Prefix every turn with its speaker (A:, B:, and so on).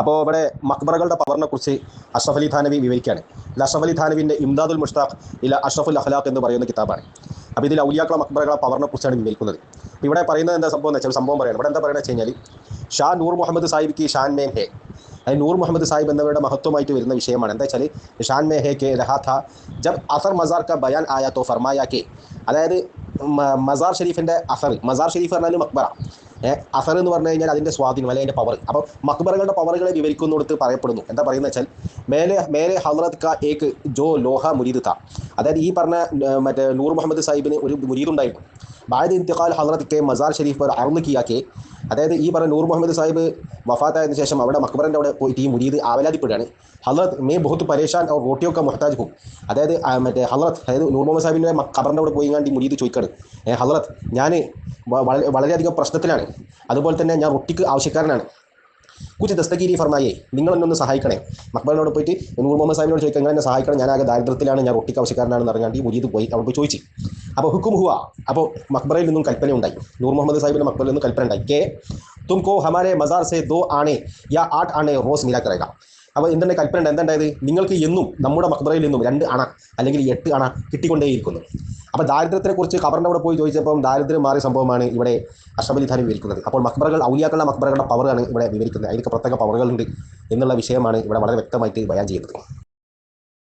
A: അപ്പോൾ ഇവിടെ മക്ബറകളുടെ പവറിനെ കുറിച്ച് അഷ്റഫ് അലി ഥാനവി വിവരിക്കുകയാണ്. ഇത് അഷ്റഫ് അലി ഥാനവിന്റെ ഇംദാദുൽ മുഷ്താഖ് ഇല്ല അഷ്റഫുൽ അഖ്ലാഖ് എന്ന് പറയുന്ന കിതാബാണ്. അപ്പോൾ ഇതിൽ ഔലിയാക്കള മക്ബറകളെ പവറിനെ കുറിച്ചാണ് വിവരിക്കുന്നത്. ഇവിടെ പറയുന്നത് എന്താ സംഭവം എന്ന് വെച്ചാൽ സംഭവം പറയുന്നത് ഇവിടെ എന്താ പറയുന്നത് വെച്ച് കഴിഞ്ഞാൽ ഷാ നൂർ മുഹമ്മദ് സാഹിബ് കി ഷാൻ മേം ഹേ. അതായത് നൂർ മുഹമ്മദ് സാഹിബ് എന്നവരുടെ മഹത്വമായിട്ട് വരുന്ന വിഷയമാണ്. എന്താ വെച്ചാൽ ഷാൻ മേ ഹേ കെ രഹാ ഥാ ജബ് അസർ മസാർ ക ബയാൻ ആയ തോ ഫർമായ കെ. അതായത് മസാർ ഷെരീഫിന്റെ അസർ. മസാർ ഷെരീഫ് പറഞ്ഞാൽ മക്ബറ. അസർ എന്ന് പറഞ്ഞു കഴിഞ്ഞാൽ അതിന്റെ സ്വാധീനം അല്ലെങ്കിൽ അതിന്റെ പവർ അപ്പോൾ മക്ബറകളുടെ പവറുകളെ വിവരിക്കുന്നിടത്ത് പറയപ്പെടുന്നു. എന്താ പറയുന്നത് വെച്ചാൽ മേലെ മേലെ ഹദ്രത് ക ഏക്ക് ജോ ലോഹ മുരീദ് ത. അതായത് ഈ പറഞ്ഞ മറ്റേ നൂർ മുഹമ്മദ് സാഹിബിന് ഒരു മുരീദ് ഉണ്ടായിരുന്നു. ബായത് ഇന്തിഖാൽ ഹദ്രത് കെ മസാർ ഷരീഫ് അറുന്ന് കിയാക്കെ അതായത് ഈ പറഞ്ഞ നൂർ മുഹമ്മദ് സാഹിബ് വഫാത്തായതിനു ശേഷം അവിടെ മക്ബറിന്റെ അവിടെ പോയി ഈ മുരീദ് ആവലാതിപ്പെടുകയാണ്. ഹലറത്ത് മേ ബഹുത്ത് പരേഷാൻ ഓർ റോട്ടിയൊക്കെ ക മുഹത്താജ് ഹും അതായത് മറ്റേ ഹലറത്ത് അതായത് നൂർ മുഹമ്മദ് സാഹിബിന്റെ ഖബറിന്റെ അവിടെ പോയി കണ്ടി മുരീദ് ചോദിക്കാണ്. ഏ ഹലറത്ത് ഞാൻ വളരെ വളരെയധികം പ്രശ്നത്തിലാണ്. അതുപോലെ തന്നെ ഞാൻ റൊട്ടിക്ക് ആവശ്യക്കാരനാണ്. കുച്ച് ദസ്തഗിരി ഫർമായേ നിങ്ങൾ എന്നെ ഒന്ന് സഹായിക്കണേ. മക്ബറിനോട് പോയിട്ട് നൂർ മുഹമ്മദ് സാഹിബിനോട് ചോദിക്കാൻ എന്നെ സഹായിക്കണം? ഞാൻ ആകെ ദാരിദ്ര്യത്തിലാണ് ഞാൻ റൊട്ടിക്ക് ആവശ്യക്കാരനാണെന്ന് അറിഞ്ഞാണ്ട് ഈ മുരീദ് പോയി അവിടെ ചോദിച്ചു. അപ്പോൾ ഹുക്കും ഹുവ. അപ്പോൾ മക്ബറയിൽ നിന്നും കൽപ്പന ഉണ്ടായി. നൂർ മുഹമ്മദ് സാഹിബിന്റെ മക്ബറിൽ നിന്നും കൽപ്പന ഉണ്ടായി. കെ തുംകോ ഹമാരെ മസാർ സെ ദോ ആണേ യാ ആട്ട് ആണേ റോസ് മീരാ കറേക അപ്പോൾ എന്തുണ്ട് കൽപ്പന ഉണ്ട്? എന്തുണ്ടായത് നിങ്ങൾക്ക് എന്നും നമ്മുടെ മക്ബറയിൽ നിന്നും രണ്ട് അണ അല്ലെങ്കിൽ എട്ട് അണ കിട്ടിക്കൊണ്ടേയിരിക്കുന്നു. അപ്പോൾ ദാരിദ്ര്യത്തെക്കുറിച്ച് ഖബറിന്റെ അവിടെ പോയി ചോദിച്ചപ്പോൾ ദാരിദ്ര്യം മാറിയ സംഭവമാണ് ഇവിടെ അഷ്ടബലി ധാനം വിവരിക്കുന്നത്. അപ്പോൾ മക്ബറകൾ ഔലിയാക്കളുടെ മക്ബറകളുടെ പവറാണ് ഇവിടെ വിവരിക്കുന്നത്. അതിനൊക്കെ പ്രത്യേക പവറുകളുണ്ട് എന്നുള്ള വിഷയമാണ് ഇവിടെ വളരെ വ്യക്തമായിട്ട് ബയാൻ ചെയ്യുന്നത്.